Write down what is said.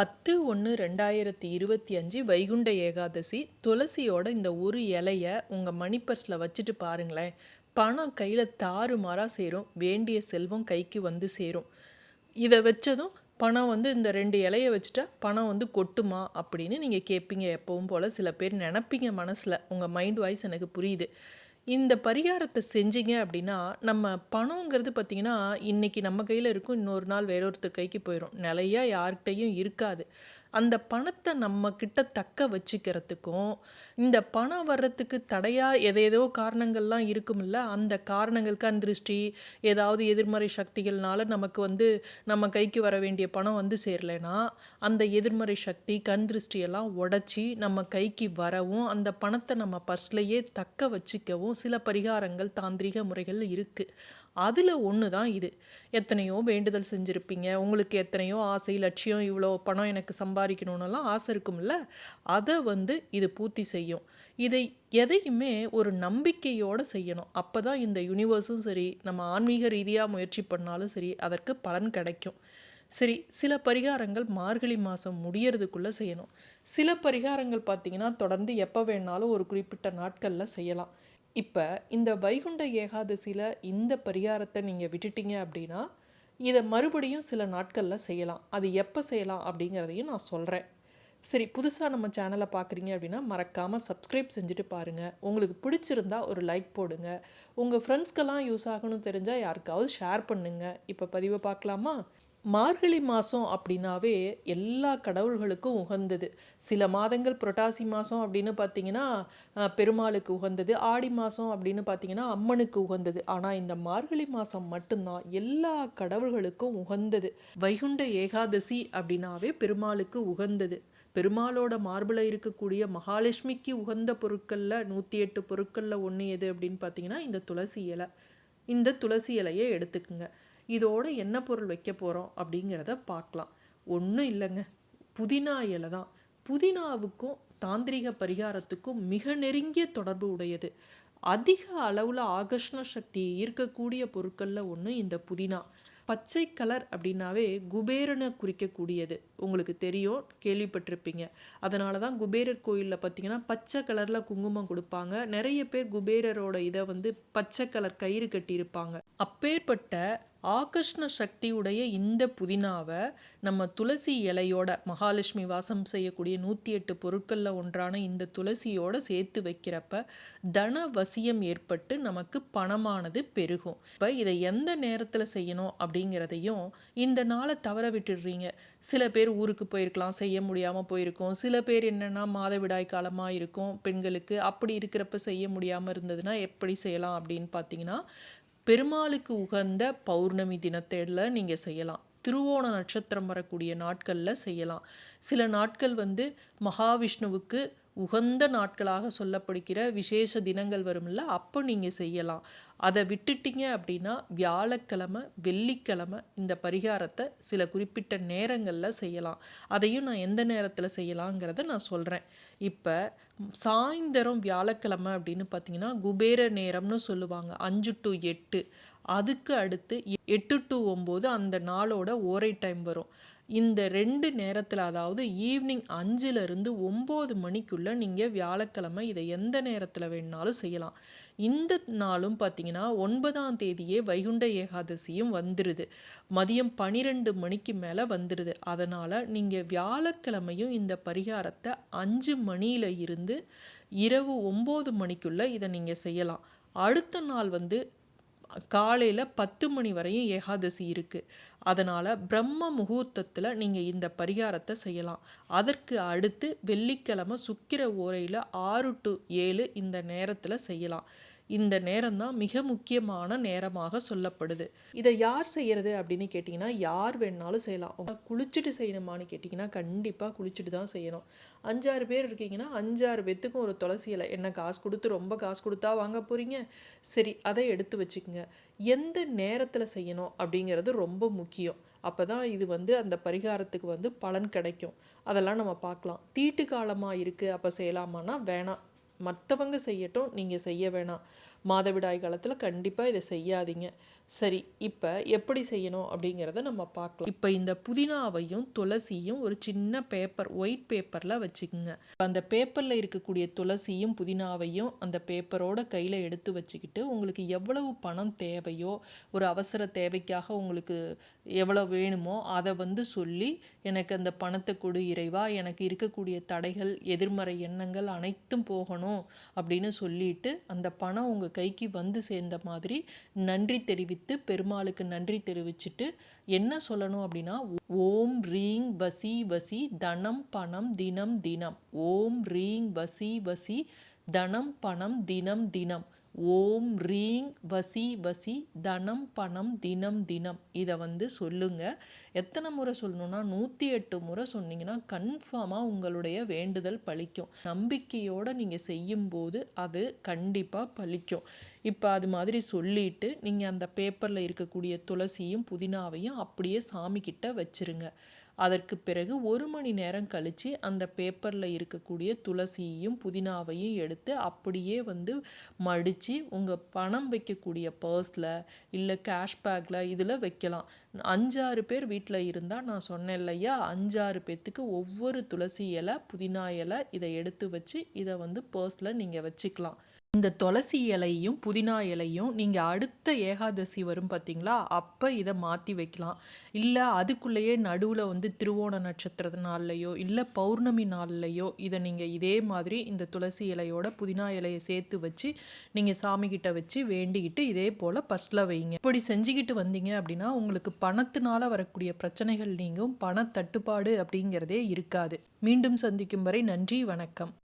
பத்து ஒன்று ரெண்டாயிரத்தி இருபத்தி அஞ்சு வைகுண்ட ஏகாதசி துளசியோட இந்த ஒரு இலைய உங்கள் மணி பர்ஸில் வச்சுட்டு பாருங்களேன். பணம் கையில் தாறுமாறாக சேரும். வேண்டிய செல்வம் கைக்கு வந்து சேரும். இதை வச்சதும் பணம் வந்து இந்த ரெண்டு இலைய வச்சுட்டா பணம் வந்து கொட்டுமா அப்படின்னு நீங்கள் கேட்பீங்க எப்பவும் போல். சில பேர் நினப்பீங்க மனசில். உங்கள் மைண்ட் வாய்ஸ் எனக்கு புரியுது. இந்த பரிகாரத்தை செஞ்சீங்க அப்படின்னா நம்ம பணங்கிறது பார்த்திங்கன்னா இன்றைக்கி நம்ம கையில் இருக்கும் இன்னொரு நாள் வேறொருத்தர் கைக்கு போயிடும் நிலையா யார்கிட்டையும் இருக்காது. அந்த பணத்தை நம்ம கிட்ட தக்க வச்சுக்கிறதுக்கும் இந்த பணம் வர்றதுக்கு தடையாக எதேதோ காரணங்கள்லாம் இருக்கும்ல? அந்த காரணங்கள் கண் திருஷ்டி ஏதாவது எதிர்மறை சக்திகள்னால நமக்கு வந்து நம்ம கைக்கு வர வேண்டிய பணம் வந்து சேரலைன்னா அந்த எதிர்மறை சக்தி கண் திருஷ்டியெல்லாம் உடச்சி நம்ம கைக்கு வரவும் அந்த பணத்தை நம்ம பர்ஸ்லையே தக்க வச்சுக்கவும் சில பரிகாரங்கள் தாந்திரிக முறைகள் இருக்குது அதில் ஒன்று தான் இது. எத்தனையோ வேண்டுதல் செஞ்சுருப்பீங்க. உங்களுக்கு எத்தனையோ ஆசை லட்சியம் இவ்வளோ பணம் எனக்கு சம்பாதிக்கணும்னுலாம் ஆசை இருக்கும்ல. அதை வந்து இது பூர்த்தி செய்யும். இதை எதையுமே ஒரு நம்பிக்கையோடு செய்யணும். அப்போ தான் இந்த யூனிவர்ஸும் சரி நம்ம ஆன்மீக ரீதியாக முயற்சி பண்ணாலும் சரி அதற்கு பலன் கிடைக்கும். சரி சில பரிகாரங்கள் மார்கழி மாதம் முடியறதுக்குள்ளே செய்யணும். சில பரிகாரங்கள் பார்த்திங்கன்னா தொடர்ந்து எப்போ வேணாலும் ஒரு குறிப்பிட்ட நாட்களில் செய்யலாம். இப்போ இந்த வைகுண்ட ஏகாதசியில் இந்த பரிகாரத்தை நீங்கள் விட்டுட்டீங்க அப்படின்னா இதை மறுபடியும் சில நாட்களில் செய்யலாம். அது எப்போ செய்யலாம் அப்படிங்கிறதையும் நான் சொல்கிறேன் சரி புதுசாக நம்ம சேனலை பார்க்குறீங்க அப்படின்னா மறக்காமல் சப்ஸ்கிரைப் செஞ்சுட்டு பாருங்கள் உங்களுக்கு பிடிச்சிருந்தா ஒரு லைக் போடுங்க. உங்கள் ஃப்ரெண்ட்ஸ்க்கெல்லாம் யூஸ் ஆகணும்னு தெரிஞ்சால் யாருக்காவது ஷேர் பண்ணுங்கள் இப்போ பதிவை பார்க்கலாமா மார்கழி மாதம் அப்படின்னாவே எல்லா கடவுள்களுக்கும் உகந்தது. சில மாதங்கள் புரட்டாசி மாதம் அப்படின்னு பார்த்தீங்கன்னா பெருமாளுக்கு உகந்தது. ஆடி மாதம் அப்படின்னு பார்த்தீங்கன்னா அம்மனுக்கு உகந்தது. ஆனால் இந்த மார்கழி மாதம் மட்டும்தான் எல்லா கடவுள்களுக்கும் உகந்தது. வைகுண்ட ஏகாதசி அப்படின்னாவே பெருமாளுக்கு உகந்தது. பெருமாளோட மார்பில் இருக்கக்கூடிய மகாலட்சுமிக்கு உகந்த பொருட்களில் நூற்றி எட்டு பொருட்களில் ஒன்று எது அப்படின்னு பார்த்தீங்கன்னா இந்த துளசி இலை. இந்த துளசி இலையை எடுத்துக்குங்க. இதோட என்ன பொருள் வைக்க போகிறோம் அப்படிங்கிறத பார்க்கலாம். ஒன்றும் இல்லைங்க. புதினா இலை தான். புதினாவுக்கும் தாந்திரிக பரிகாரத்துக்கும் மிக நெருங்கிய தொடர்பு உடையது. அதிக அளவில் ஆகர்ஷ்ண சக்தியை ஈர்க்கக்கூடிய பொருட்களில் ஒன்று இந்த புதினா. பச்சை கலர் அப்படின்னாவே குபேரனை குறிக்கக்கூடியது. உங்களுக்கு தெரியும் கேள்விப்பட்டிருப்பீங்க. அதனால தான் குபேரர் கோயிலில் பார்த்தீங்கன்னா பச்சை கலரில் குங்குமம் கொடுப்பாங்க. நிறைய பேர் குபேரரோட இதை வந்து பச்சை கலர் கயிறு கட்டியிருப்பாங்க. அப்பேற்பட்ட ஆகர்ஷ்ண சக்தியுடைய இந்த புதினாவை நம்ம துளசி இலையோட மகாலட்சுமி வாசம் செய்யக்கூடிய நூற்றி எட்டு பொருட்களில் ஒன்றான இந்த துளசியோட சேர்த்து வைக்கிறப்ப தன வசியம் ஏற்பட்டு நமக்கு பணமானது பெருகும். இப்போ இதை எந்த நேரத்தில் செய்யணும் அப்படிங்கிறதையும் இந்த நாளை தவற விட்டுடுறீங்க. சில பேர் ஊருக்கு போயிருக்கலாம் செய்ய முடியாமல் போயிருக்கும். சில பேர் என்னென்னா மாதவிடாய் காலமாக இருக்கும் பெண்களுக்கு. அப்படி இருக்கிறப்ப செய்ய முடியாமல் இருந்ததுன்னா எப்படி செய்யலாம் அப்படின்னு பார்த்தீங்கன்னா பெருமாளுக்கு உகந்த பௌர்ணமி தினத்தில் நீங்கள் செய்யலாம். திருவோண நட்சத்திரம் வரக்கூடிய நாட்களில் செய்யலாம். சில நாட்கள் வந்து மகாவிஷ்ணுவுக்கு உகந்த நாட்களாக சொல்லப்படுகிற விசேஷ தினங்கள் வரும்ல அப்போ நீங்கள் செய்யலாம். அதை விட்டுட்டீங்க அப்படின்னா வியாழக்கிழமை வெள்ளிக்கிழமை இந்த பரிகாரத்தை சில குறிப்பிட்ட நேரங்களில் செய்யலாம். அதையும் நான் எந்த நேரத்தில் செய்யலாங்கிறத நான் சொல்கிறேன் இப்போ சாயந்தரம் வியாழக்கிழமை அப்படின்னு பார்த்தீங்கன்னா குபேர நேரம்னு சொல்லுவாங்க அஞ்சு டு எட்டு. அதுக்கு அடுத்து எ- எட்டு டு ஒம்பது அந்த நாளோட ஓரை டைம் வரும். இந்த ரெண்டு நேரத்தில் அதாவது ஈவினிங் அஞ்சுலேருந்து ஒம்பது மணிக்குள்ளே நீங்கள் வியாழக்கிழமை இதை எந்த நேரத்தில் வேணுனாலும் செய்யலாம். இந்த நாளும் பார்த்தீங்கன்னா ஒன்பதாம் தேதியே வைகுண்ட ஏகாதசியும் வந்துடுது மதியம் பன்னிரெண்டு மணிக்கு மேலே வந்துடுது அதனால் நீங்கள் வியாழக்கிழமையும் இந்த பரிகாரத்தை அஞ்சு மணியில் இருந்து இரவு ஒம்பது மணிக்குள்ளே இதை நீங்கள் செய்யலாம். அடுத்த நாள் வந்து காலையில் பத்து மணி வரையும் ஏகாதசி இருக்குது அதனால் பிரம்ம முகூர்த்தத்தில் நீங்கள் இந்த பரிகாரத்தை செய்யலாம். அதற்கு அடுத்து வெள்ளிக்கிழமை சுக்கிர ஓரையில் ஆறு டு ஏழு இந்த நேரத்தில் செய்யலாம். இந்த நேரம் தான் மிக முக்கியமான நேரமாக சொல்லப்படுது. இதை யார் செய்கிறது அப்படின்னு கேட்டிங்கன்னா யார் வேணாலும் செய்யலாம். குளிச்சுட்டு செய்யணுமான்னு கேட்டிங்கன்னா கண்டிப்பாக குளிச்சுட்டு தான் செய்யணும். அஞ்சாறு பேர் இருக்கீங்கன்னா அஞ்சாறு பேத்துக்கும் ஒரு துளசி இலை. என்ன காசு கொடுத்து ரொம்ப காசு கொடுத்தா வாங்க போகிறீங்க சரி அதை எடுத்து வச்சுக்கோங்க. எந்த நேரத்தில் செய்யணும் அப்படிங்கிறது ரொம்ப முக்கியம். அப்போ தான் இது வந்து அந்த பரிகாரத்துக்கு வந்து பலன் கிடைக்கும். அதெல்லாம் நம்ம பார்க்கலாம். தீட்டு காலமாக இருக்குது அப்போ செய்யலாமான்னா வேணாம். மற்றவங்க செய்யட்டும் நீங்கள் செய்ய வேணாம். மாதவிடாய் காலத்தில் கண்டிப்பாக இதை செய்யாதீங்க. சரி இப்போ எப்படி செய்யணும் அப்படிங்கிறத நம்ம பார்க்கலாம். இப்போ இந்த புதினாவையும் துளசியும் ஒரு சின்ன பேப்பர் ஒயிட் பேப்பரில் வச்சுக்கோங்க. அந்த பேப்பரில் இருக்கக்கூடிய துளசியும் புதினாவையும் அந்த பேப்பரோட கையில் எடுத்து வச்சுக்கிட்டு உங்களுக்கு எவ்வளவு பணம் தேவையோ ஒரு அவசர தேவைக்காக உங்களுக்கு எவ்வளோ வேணுமோ அதை வந்து சொல்லி எனக்கு அந்த பணத்தை கொடு இறைவா எனக்கு இருக்கக்கூடிய தடைகள் எதிர்மறை எண்ணங்கள் அனைத்தும் போகணும் அப்படின்னு சொல்லிட்டு அந்த பணம் உங்கள் கைக்கு வந்து சேர்ந்த மாதிரி நன்றி தெரிவித்து பெருமாளுக்கு நன்றி தெரிவிச்சுட்டு என்ன சொல்லணும் அப்படின்னா ஓம் ரீங் வசி வசி தனம் பணம் தினம் தினம். ஓம் ரீங் வசி வசி தனம் பணம் தினம் தினம். ஓம் ரீங் வசி வசி தனம் பணம் தினம் தினம். இதை வந்து சொல்லுங்க. எத்தனை முறை சொல்லணும்னா நூற்றி எட்டு முறை சொன்னீங்கன்னா கன்ஃபார்மாக உங்களுடைய வேண்டுதல் பழிக்கும். நம்பிக்கையோடு நீங்கள் செய்யும்போது அது கண்டிப்பாக பழிக்கும். இப்போ அது மாதிரி சொல்லிட்டு நீங்கள் அந்த பேப்பரில் இருக்கக்கூடிய துளசியும் புதினாவையும் அப்படியே சாமிக்கிட்ட வச்சுருங்க வச்சிருங்க. அதற்கு பிறகு ஒரு மணி நேரம் கழித்து அந்த பேப்பரில் இருக்கக்கூடிய துளசியையும் புதினாவையும் எடுத்து அப்படியே வந்து மடித்து உங்கள் பணம் வைக்கக்கூடிய பர்ஸில் இல்லை கேஷ் பேக்கில் இதில் வைக்கலாம். அஞ்சாறு பேர் வீட்டில் இருந்தால் நான் சொன்னேன் இல்லையா? அஞ்சாறு பேர்த்துக்கு ஒவ்வொரு துளசி இலை புதினா இலை இதை எடுத்து வச்சு இதை வந்து பர்ஸில் நீங்கள் வச்சுக்கலாம். இந்த துளசி இலையும் புதினா இலையும் நீங்கள் அடுத்த ஏகாதசி வரும் பார்த்தீங்களா அப்போ இதை மாற்றி வைக்கலாம். இல்லை அதுக்குள்ளேயே நடுவில் வந்து திருவோண நட்சத்திர நாள்லையோ இல்லை பௌர்ணமி நாள்லையோ இதை நீங்கள் இதே மாதிரி இந்த துளசி இலையோட புதினா இலையை சேர்த்து வச்சு நீங்கள் சாமிக்கிட்ட வச்சு வேண்டிக்கிட்டு இதே போல் ஃபஸ்ட்டில் வைங்க. இப்படி செஞ்சுக்கிட்டு வந்தீங்க அப்படின்னா உங்களுக்கு பணத்தினால வரக்கூடிய பிரச்சனைகள் நீங்கும். பண தட்டுப்பாடு அப்படிங்கிறதே இருக்காது. மீண்டும் சந்திக்கும் வரை நன்றி வணக்கம்.